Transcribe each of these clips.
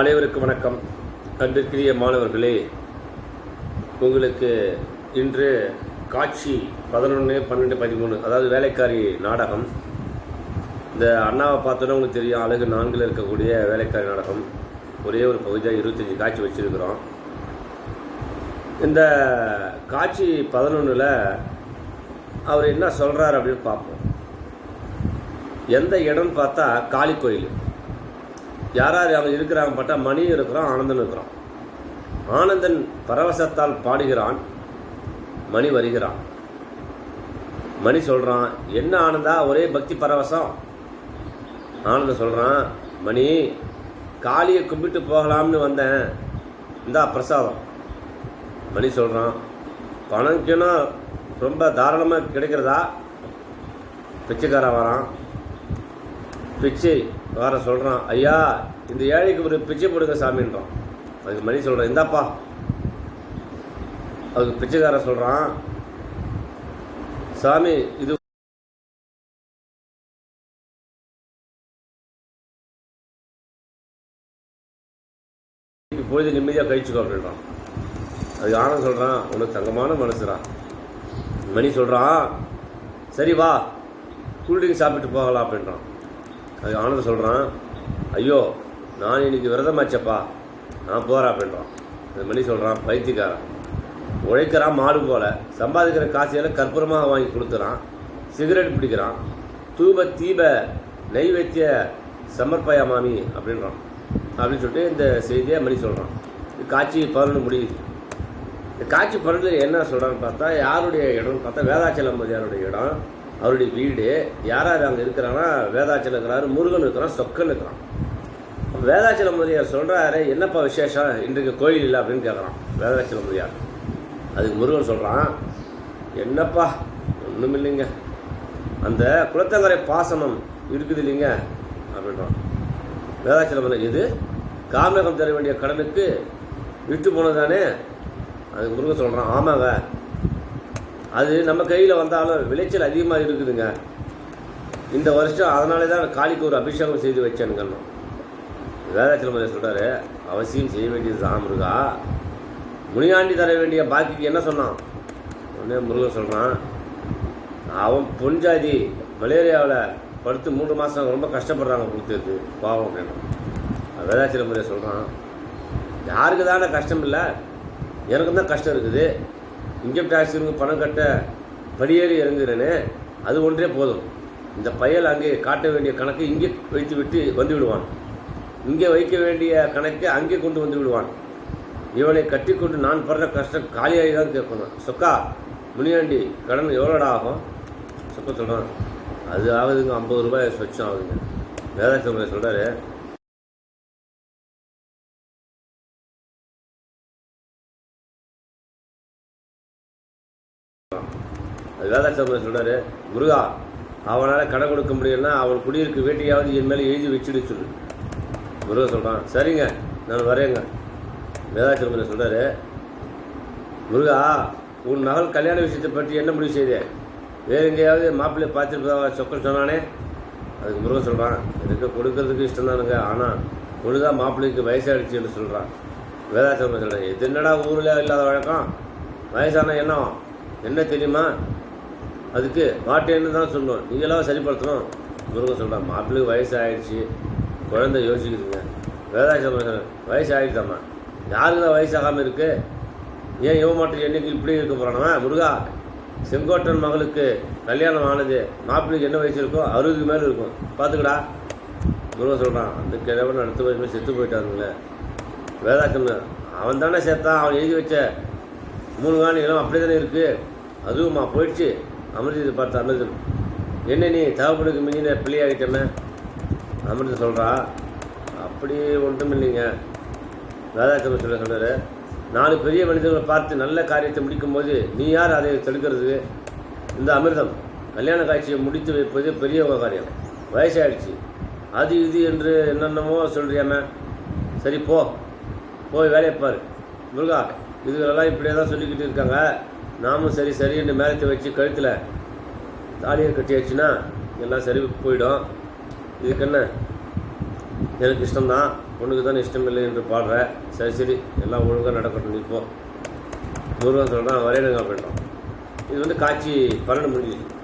அனைவருக்கும் வணக்கம். அன்பிற்குரிய மாணவர்களே உங்களுக்கு இன்று காட்சி பதினொன்று பன்னெண்டு பதிமூணு அதாவது வேலைக்காரி நாடகம். இந்த அண்ணாவை பார்த்தோன்னா உங்களுக்கு தெரியும் அழகு நான்கில் இருக்கக்கூடிய வேலைக்காரி நாடகம். ஒரே ஒரு பகுதியாக இருபத்தஞ்சி காட்சி வச்சுருக்கிறோம். இந்த காட்சி பதினொன்றில் அவர் என்ன சொல்கிறார் அப்படின்னு பார்ப்போம். எந்த இடம்னு பார்த்தா காளி கோயில் யாரார் அவன் இருக்கிறாங்க பார்த்தா மணியும் இருக்கிறான் ஆனந்தன் இருக்கிறான். ஆனந்தன் பரவசத்தால் பாடுகிறான் மணி வருகிறான். மணி சொல்கிறான் என்ன ஆனந்தா? ஒரே பக்தி பரவசம். ஆனந்தன் சொல்கிறான் மணி காளியை கும்பிட்டு போகலாம்னு வந்தேன். இந்தா பிரசாதம். மணி சொல்கிறான் பணம் கிணம் ரொம்ப தாராளமாக கிடைக்கிறதா? பிச்சைக்காரன் வரான் பிச்சை. வார சொல்கிறான் ஐயா இந்த ஏழைக்கு ஒரு பிச்சை போடுங்க சாமின்றான். அதுக்கு மணி சொல்கிறான் இந்தாப்பா. அதுக்கு பிச்சைக்காரன் சொல்கிறான் சாமி இது பொழுது நிம்மதியாக கழிச்சுக்கோ அப்படின்றான். அது ஆனந்த் சொல்கிறான் உனக்கு தங்கமான மனசுடா. மணி சொல்கிறான் சரி வா கூல்ட்ரிங்க் சாப்பிட்டு போகலாம் அப்படின்றான். அது ஆனந்த் சொல்கிறான் ஐயோ நான் இன்னைக்கு விரதமாச்சப்பா நான் போகிறேன் அப்படின்றான். அது மணி சொல்கிறான் பைத்தியக்காரன். உழைக்கிறான் மாடு போல் சம்பாதிக்கிற காசையெல்லாம் கற்பூரமாக வாங்கி கொடுத்துறான் சிகரெட் பிடிக்கிறான் தூப தீப நைவேத்திய சமர்ப்பயா மாமி அப்படின்றான். அப்படின்னு சொல்லிட்டு இந்த செய்தியை மணி சொல்கிறான் இது காட்சி பதினொன்று முடியுது இந்த காட்சி பன்னெண்டு என்ன சொல்கிறான்னு பார்த்தா யாருடைய இடம்னு பார்த்தா வேதாச்சலம் அம்மதியாருடைய இடம். அவருடைய வீடு யார் யார் அங்கே இருக்கிறான்னா வேதாச்சலம் இருக்கிறாரு முருகன் இருக்கிறான் சொக்கன் இருக்கிறான். அப்ப வேதாச்சலம் மதியார் சொல்கிறாரு என்னப்பா விசேஷம்? இன்றைக்கு கோயில் இல்லை அப்படின்னு கேட்குறான் வேதாச்சலம் முதலியார் அதுக்கு முருகன் சொல்கிறான் என்னப்பா? ஒன்றும் இல்லைங்க அந்த குளத்தங்கரை பாசனம் இருக்குது இல்லைங்க? அப்படின்றான். வேதாச்சலம் இது காமகம் தர வேண்டிய கடனுக்கு விட்டு போனதானே அதுக்கு முருகன் சொல்கிறான் ஆமாங்க. அது நம்ம கையில் வந்தாலும் விளைச்சல் அதிகமாக இருக்குதுங்க. இந்த வருஷம் அதனாலே தான் காளிக்கு ஒரு அபிஷேகம் செய்து வச்சேனுங்கன்னு வேதாச்சலம் சொல்கிறாரு அவசியம் செய்ய வேண்டியது தான் முருகா. முனியாண்டி தர வேண்டிய பாக்கிக்கு என்ன சொன்னான்? உடனே முருகன் சொல்கிறான் அவன் பொன்ஜாதி மலேரியாவில் படுத்து மூன்று மாதம் ரொம்ப கஷ்டப்படுறாங்க கொடுத்தது பாவம் அப்படின்னு. வேதாச்சலம் முறையை சொல்கிறான் யாருக்கு தானே கஷ்டம் இல்லை? எனக்கும் தான் கஷ்டம் இருக்குது. இன்கம் டேக்ஸ் இருந்து பணம் கட்ட படியேறி இறங்குறேனே அது ஒன்றே போதும். இந்த பயல் அங்கே காட்ட வேண்டிய கணக்கு இங்கே வைத்து விட்டு வந்து விடுவான் இங்கே வைக்க வேண்டிய கணக்கை அங்கே கொண்டு வந்து விடுவான் இவனை கட்டிக்கொண்டு நான் படுற கஷ்டம் காலியாகி தான் கேட்கணும். சொக்கா முனியாண்டி கடன் எவ்வளோடா ஆகும்? சொக்க சொல்கிறான் அது ஆகுதுங்க ஐம்பது ரூபாய் சொச்சம் ஆகுதுங்க. வேதாச்சலம் சொல்கிறாரு அது சொல்கிறாரு முருகா அவனால் கடை கொடுக்க முடியலன்னா அவன் குடியிருக்க வேட்டியாவது என் மேலே எழுதி வச்சுடு சொல்லு. முருகன் சொல்கிறான் சரிங்க நான் வரேங்க. வேதாச்சலம் சொல்கிறாரு முருகா உன் மகள் கல்யாண விஷயத்தை பற்றி என்ன முடிவு செய்தே? வேறு எங்கேயாவது மாப்பிள்ளை பார்த்துருப்பதா சொக்கன் சொன்னானே? அதுக்கு முருகன் சொல்கிறான் எனக்கு கொடுக்கறதுக்கு இஷ்டம் தானுங்க ஆனால் முருகா மாப்பிள்ளைக்கு வயசாகிடுச்சுன்னு சொல்கிறான் வேதாச்சலம் சொல்கிறேன் இது என்னடா ஊரில் இல்லாத வழக்கம்? வயசான என்ன என்ன தெரியுமா? அதுக்கு மாட்டேன்னு தான் சொல்லணும். நீங்களாம் சரிப்படுத்தணும். முருகன் சொல்கிறான் மாப்பிள்ளைக்கு வயசு ஆயிடுச்சு குழந்தை யோசிக்குதுங்க. வேதாச்சலம் வயசு ஆகிடுதாம்மா யாருக்கு தான் வயசாகாமல் இருக்கு? ஏன் இவன் மட்டும் என்னைக்கு இப்படி இருக்க போகிறானா முருகா செங்கோட்டன் மகளுக்கு கல்யாணம் ஆனது மாப்பிள்ளைக்கு என்ன வயசு இருக்கோ அறுபதுக்கு மேலே இருக்கும். பார்த்துக்கடா முருகன் சொல்கிறான் அந்த கிழவன் அடுத்த வயசுமே செத்து போயிட்டாருங்களே. வேதாச்சலம் அவன் தானே சேர்த்தான். அவன் எழுதி வச்ச மூணு காணிகளும் அப்படி தானே இருக்குது அதுவும்மா போயிடுச்சு. அமிர்தத்தை பார்த்து அமிர்தம். என்ன நீ தகப்பனுக்கு மிஞ்சின பிள்ளையாகிட்டமே அமிர்தம் சொல்கிறா அப்படி ஒன்றும் இல்லைங்க. வேதாச்சலம் சொல்ல சொன்னார் நாலு பெரிய மனிதர்களை பார்த்து நல்ல காரியத்தை முடிக்கும்போது நீ யார் அதை தடுக்கிறதுக்கு இந்த அமிர்தம் கல்யாண காட்சியை முடித்து வைப்பது பெரிய காரியம் வயசாகிடுச்சு அது இது என்று என்னென்னமோ சொல்கிறியாம சரி போ. போய் வேலையை பாரு. முருகா இதுகளெல்லாம் இப்படியே தான் சொல்லிக்கிட்டு இருக்காங்க. நாமும் சரி சரின்னு மேலத்தை வச்சு கழுத்தில் தாலியை கட்டியாச்சுன்னா எல்லாம் சரி போயிடும். இதுக்கு என்ன? எனக்கு இஷ்டம்தான். பொண்ணுக்கு தானே இஷ்டம் இல்லை என்று பாடுற. சரி சரி எல்லாம் ஒழுங்காக நடக்கட்டும் நிற்போம் போ. முருகன் சொல்கிறான் வரையணுங்க அப்படின்றான். இது வந்து காட்சி பன்னெண்டு முடிஞ்சிச்சு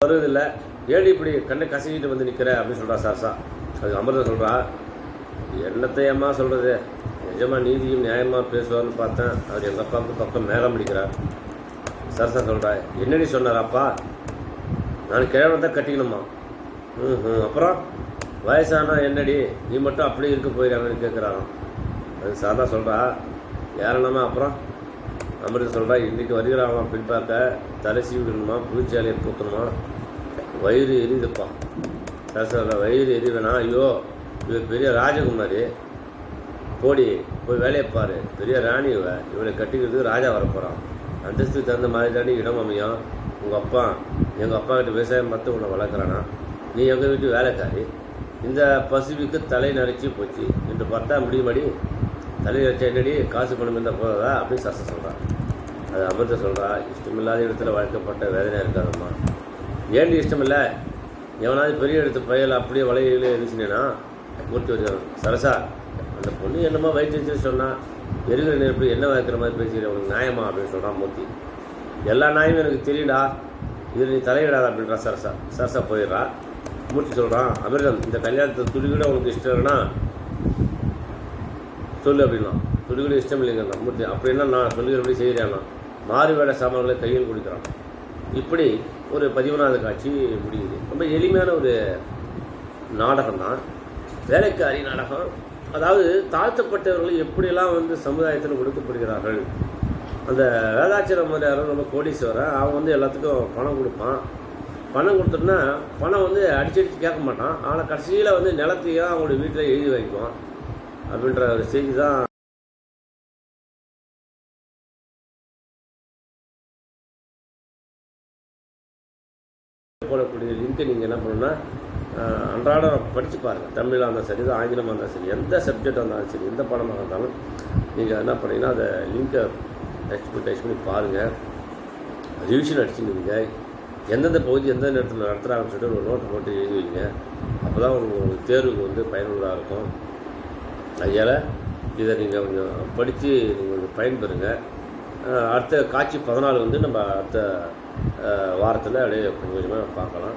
வருவதில்லை. ஏடி இப்படி கண்ணை கசங்கிட்டு வந்து நிற்கிற அப்படின்னு சொல்கிறா சரசா. அது அமிர்தம் சொல்கிறா என்னத்தை அம்மா சொல்கிறது நிஜமாக நீதியும் நியாயமாக பேசுவார்னு பார்த்தேன். அவர் எங்கள் அப்பாவுக்கு பக்கம் மேலே முடிக்கிறார் சரசா சொல்கிறா என்னடி சொன்னார் அப்பா நான் கிழவன் தான் கட்டிக்கணுமா? ம் ம் அப்புறம்? வயசானா என்னடி? நீ மட்டும் அப்படியே இருக்க போயிடாங்கன்னு கேட்குறாராம் அது சாதா சொல்கிறா யாரெல்லாமா அப்புறம்? அமிர்தம் சொல்கிறா இன்றைக்கி வருகிறாங்களாம் பின் பார்க்க தலை சீவிடணுமா புதுச்சாலையை பூத்தணுமா வயிறு எரியுதுப்பா. சார் வயிறு எரிவேனா ஐயோ இவ பெரிய ராஜகுமாரி. போடி போய் வேலையை பாரு. பெரிய ராணி இவ. இவளை கட்டிக்கிறதுக்கு ராஜா வரப்போகிறான் அந்தஸ்துக்கு தகுந்த மாதிரி தாண்டி இடம் அமையும். உங்கள் அப்பா எங்கள் அப்பா கிட்ட விவசாயம் பார்த்து உன்னை வளர்க்குறானா? நீ எங்கள் வீட்டு வேலைக்காரி? இந்த பசுவிக்கு தலை நரைச்சி போச்சு. என்று பார்த்தா முடியும்படி தலை நரைச்சா என்னடி? காசு பணம் இருந்தால் போகிறதா அப்படின்னு சரச சொல்கிறான் அது அமிர்த சொல்கிறா இஷ்டமில்லாத இடத்துல வளர்க்கப்பட்ட வேதனையாக இருக்காதம்மா. ஏன் இஷ்டமில்லை? எவனாவது பெரிய எடுத்த பயல் அப்படியே வலையில இருந்துச்சுனேனா மூர்த்தி வச்சான். சரசா அந்த பொண்ணு என்னமோ வயிற்று வச்சு சொன்னா எருகிற நெருப்பு என்ன வைக்கிற மாதிரி பேசிக்கிற உனக்கு நியாயமா? அப்படின்னு சொல்கிறான் மூர்த்தி. எல்லா நியாயமும் எனக்கு தெரியடா இதில் நீ தலையிடாத அப்படின்றா சரசா. சரசா போயிடுறா. மூர்த்தி சொல்கிறான் அமிர்தம் இந்த கல்யாணத்தை துடிக்கூட உனக்கு இஷ்டம் இல்லைன்னா சொல்லு அப்படின்னா துடிக்கூட கூட இஷ்டம் இல்லைங்கண்ணா மூர்த்தி அப்படின்னா நான் சொல்லுகிறபடி செய்கிறேன் மாறு வேட சாமான்களை கையில் கொடுக்குறான். இப்படி ஒரு பதிமூணாவது காட்சி முடியுது. ரொம்ப எளிமையான ஒரு நாடகம் தான் வேலைக்காரி நாடகம். அதாவது தாழ்த்தப்பட்டவர்கள் எப்படியெல்லாம் வந்து சமுதாயத்தில் ஒடுக்கப்படுகிறார்கள்? அந்த வேதாச்சலம் மாதிரியாரும் ரொம்ப கோடீஸ்வரன் அவன் வந்து எல்லாத்துக்கும் பணம் கொடுப்பான். பணம் கொடுத்தோம்னா பணம் வந்து அடிச்சு அடிச்சு கேட்க மாட்டான். ஆனால் கடைசியில் வந்து நிலத்தையும் அவங்களுடைய வீட்டில் எழுதி வைக்குவான் அப்படின்ற ஒரு செய்தி தான் நீங்கள் என்ன பண்ணணும்னா அன்றாடம் படித்து பாருங்கள் தமிழாக இருந்தாலும் சரி ஆங்கிலமாக இருந்தாலும் சரி எந்த சப்ஜெக்டாக இருந்தாலும் சரி எந்த பாடமாக இருந்தாலும் நீங்கள் என்ன பண்ணீங்கன்னா அதை லிங்கை டச் பண்ணி டச் பண்ணி பாருங்கள் ரிவிஷன் அடிச்சுங்க எந்தெந்த பகுதி எந்த நேரத்தில் நடத்துகிறாங்கன்னு சொல்லிட்டு ஒரு நோட்டு போட்டு எழுதி வைங்க. அப்போ தான் உங்களுக்கு தேர்வுக்கு வந்து பயனுள்ளதாக இருக்கும். அதனால் இதை நீங்கள் கொஞ்சம் படித்து நீங்கள் கொஞ்சம் பயன்பெறுங்க. அடுத்த காட்சி பதினாலு வந்து நம்ம அடுத்த வாரத்தில் அப்படியே கொஞ்சம் கொஞ்சமாக பார்க்கலாம்.